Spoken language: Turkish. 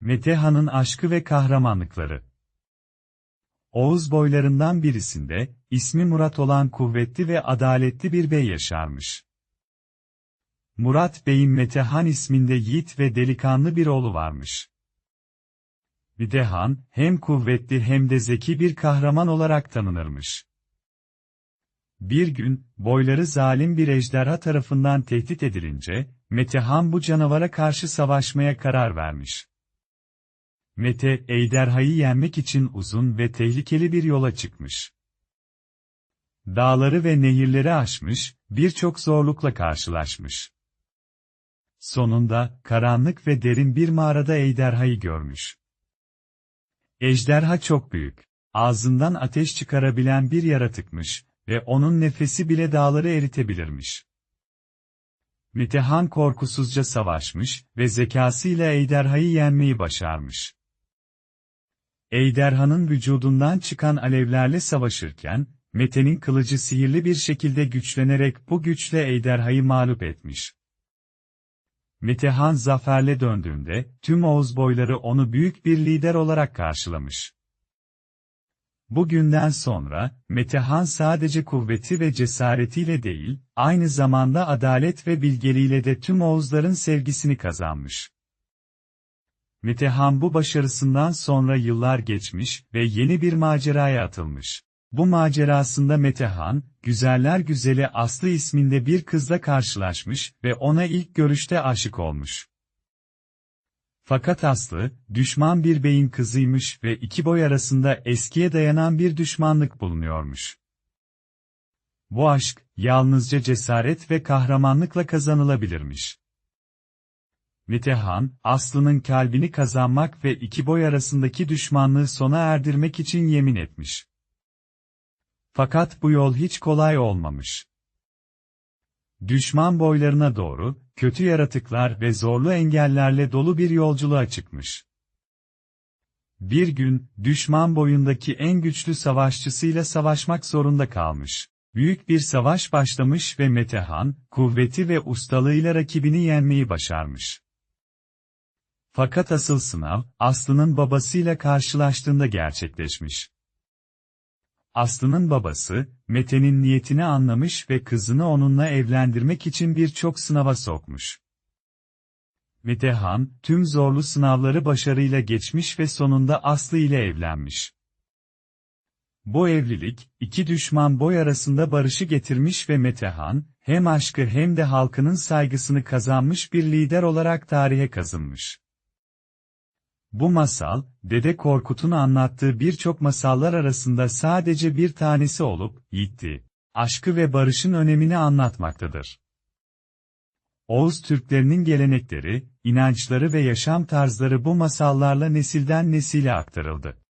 Metehan'ın aşkı ve kahramanlıkları. Oğuz boylarından birisinde, ismi Murat olan kuvvetli ve adaletli bir bey yaşarmış. Murat Bey'in Metehan isminde yiğit ve delikanlı bir oğlu varmış. Metehan, hem kuvvetli hem de zeki bir kahraman olarak tanınırmış. Bir gün, boyları zalim bir ejderha tarafından tehdit edilince, Metehan bu canavara karşı savaşmaya karar vermiş. Mete, ejderhayı yenmek için uzun ve tehlikeli bir yola çıkmış. Dağları ve nehirleri aşmış, birçok zorlukla karşılaşmış. Sonunda, karanlık ve derin bir mağarada ejderhayı görmüş. Ejderha çok büyük, ağzından ateş çıkarabilen bir yaratıkmış ve onun nefesi bile dağları eritebilirmiş. Metehan korkusuzca savaşmış ve zekasıyla ejderhayı yenmeyi başarmış. Ejderhanın vücudundan çıkan alevlerle savaşırken, Mete'nin kılıcı sihirli bir şekilde güçlenerek bu güçle ejderhayı mağlup etmiş. Metehan zaferle döndüğünde, tüm Oğuz boyları onu büyük bir lider olarak karşılamış. Bugünden sonra, Metehan sadece kuvveti ve cesaretiyle değil, aynı zamanda adalet ve bilgeliğiyle de tüm Oğuzların sevgisini kazanmış. Metehan bu başarısından sonra yıllar geçmiş ve yeni bir maceraya atılmış. Bu macerasında Metehan, güzeller güzeli Aslı isminde bir kızla karşılaşmış ve ona ilk görüşte aşık olmuş. Fakat Aslı, düşman bir beyin kızıymış ve iki boy arasında eskiye dayanan bir düşmanlık bulunuyormuş. Bu aşk, yalnızca cesaret ve kahramanlıkla kazanılabilirmiş. Metehan, Aslı'nın kalbini kazanmak ve iki boy arasındaki düşmanlığı sona erdirmek için yemin etmiş. Fakat bu yol hiç kolay olmamış. Düşman boylarına doğru, kötü yaratıklar ve zorlu engellerle dolu bir yolculuğa çıkmış. Bir gün, düşman boyundaki en güçlü savaşçısıyla savaşmak zorunda kalmış. Büyük bir savaş başlamış ve Metehan, kuvveti ve ustalığıyla rakibini yenmeyi başarmış. Fakat asıl sınav, Aslı'nın babasıyla karşılaştığında gerçekleşmiş. Aslı'nın babası, Mete'nin niyetini anlamış ve kızını onunla evlendirmek için birçok sınava sokmuş. Metehan, tüm zorlu sınavları başarıyla geçmiş ve sonunda Aslı ile evlenmiş. Bu evlilik, iki düşman boy arasında barışı getirmiş ve Metehan, hem aşkı hem de halkının saygısını kazanmış bir lider olarak tarihe kazınmış. Bu masal, Dede Korkut'un anlattığı birçok masallar arasında sadece bir tanesi olup, yiğitti. Aşkı ve barışın önemini anlatmaktadır. Oğuz Türklerinin gelenekleri, inançları ve yaşam tarzları bu masallarla nesilden nesile aktarıldı.